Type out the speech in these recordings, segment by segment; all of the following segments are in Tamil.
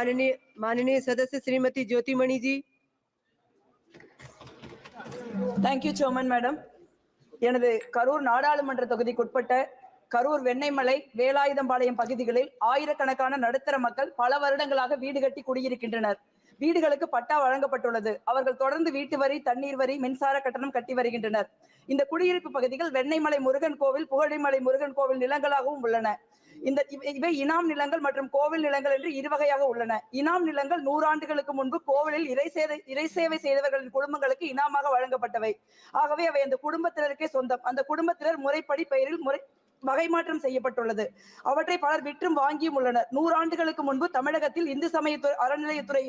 माननीय माननीय सदस्य Shrimati Jothimani ji thank you so much madam எனது கரூர் நாடாளுமன்ற தொகுதிக்குட்பட்ட கரூர் வெண்ணெய்மலை வேலாயுதம்பாளையம் பகுதிகளில் ஆயிரக்கணக்கான நடுத்தர மக்கள் பல வருடங்களாக வீடு கட்டி குடியிருக்கின்றனர் வீடுகளுக்கு பட்டா வழங்கப்பட்டுள்ளது. அவர்கள் தொடர்ந்து வீட்டு வரி தண்ணீர் வரி மின்சார கட்டணம் கட்டி வருகின்றனர். இந்த குடியிருப்பு பகுதிகள் வெண்ணைமலை முருகன் கோவில் புகழைமலை முருகன் கோவில் நிலங்களாகவும் உள்ளன. இந்த இவை- இவை இனாம் நிலங்கள் மற்றும் கோவில் நிலங்கள் என்று இருவகையாக உள்ளன. இனாம் நிலங்கள் நூறாண்டுகளுக்கு முன்பு கோவிலில் இறை சேவை இறை சேவை செய்தவர்களின் குடும்பங்களுக்கு இனாமாக வழங்கப்பட்டவை. ஆகவே அவை அந்த குடும்பத்தினருக்கே சொந்தம். அந்த குடும்பத்தினர் முறைப்படி பெயரில் முறை வகை மாற்றம் செய்யப்பட்டுள்ளது. அவற்றை பலர் விற்றும் வாங்கியும் உள்ளனர். நூறாண்டுகளுக்கு முன்பு தமிழகத்தில் இந்து சமயத்துறை அறநிலையத்துறை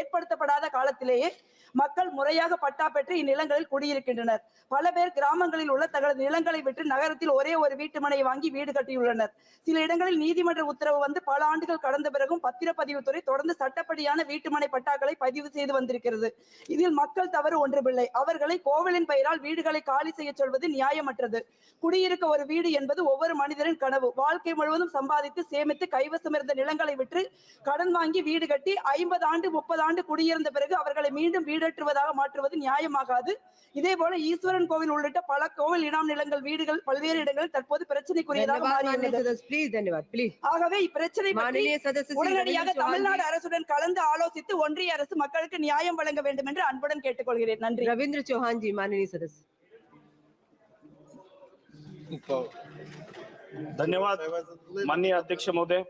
ஏற்படுத்தப்படாத காலத்திலேயே மக்கள் முறையாக பட்டா பெற்று இந்நிலங்களில் குடியிருக்கின்றனர். பல பேர் கிராமங்களில் உள்ள தங்களது நிலங்களை விற்று நகரத்தில் ஒரே ஒரு வீட்டு மனையை வாங்கி வீடு கட்டியுள்ளனர். சில இடங்களில் நீதிமன்ற உத்தரவு வந்து பல ஆண்டுகள் கடந்த பிறகும் பத்திரப்பதிவுத்துறை தொடர்ந்து சட்டப்படியான வீட்டுமனை பட்டாக்களை பதிவு செய்து வந்திருக்கிறது. இதில் மக்கள் தவறு ஒன்றுமில்லை. அவர்களை கோவிலின் பெயரால் வீடுகளை காலி செய்ய சொல்வது நியாயமற்றது. குடியிருக்க ஒரு வீடு என்பது என்பது ஒவ்வொரு மனிதரின் கனவு. வாழ்க்கை முழுவதும் சம்பாதித்து சேமித்து கைவசம் இருந்த நிலங்களை விற்று கடன் வாங்கி வீடு கட்டி ஐம்பது ஆண்டு முப்பது ஆண்டு குடியிருந்த பிறகு அவர்களை மீண்டும் வீடற்றுவதாக மாற்றுவது நியாயமாகாது. இதே போல ஈஸ்வரன் கோவில் உள்ளிட்ட பல கோவில் இனாம் நிலங்கள் வீடுகள் பல்வேறு இடங்களில் தற்போது பிரச்சனைக்குரியதாக ஆகவே இப்பிரச்சனை உடனடியாக தமிழ்நாடு அரசுடன் கலந்து ஆலோசித்து ஒன்றிய அரசு மக்களுக்கு நியாயம் வழங்க வேண்டும் என்று அன்புடன் கேட்டுக்கொள்கிறேன். நன்றி. ரவீந்திர சௌஹான்ஜி மாநில சதஸ்ய धन्यवाद माननीय अध्यक्ष महोदय.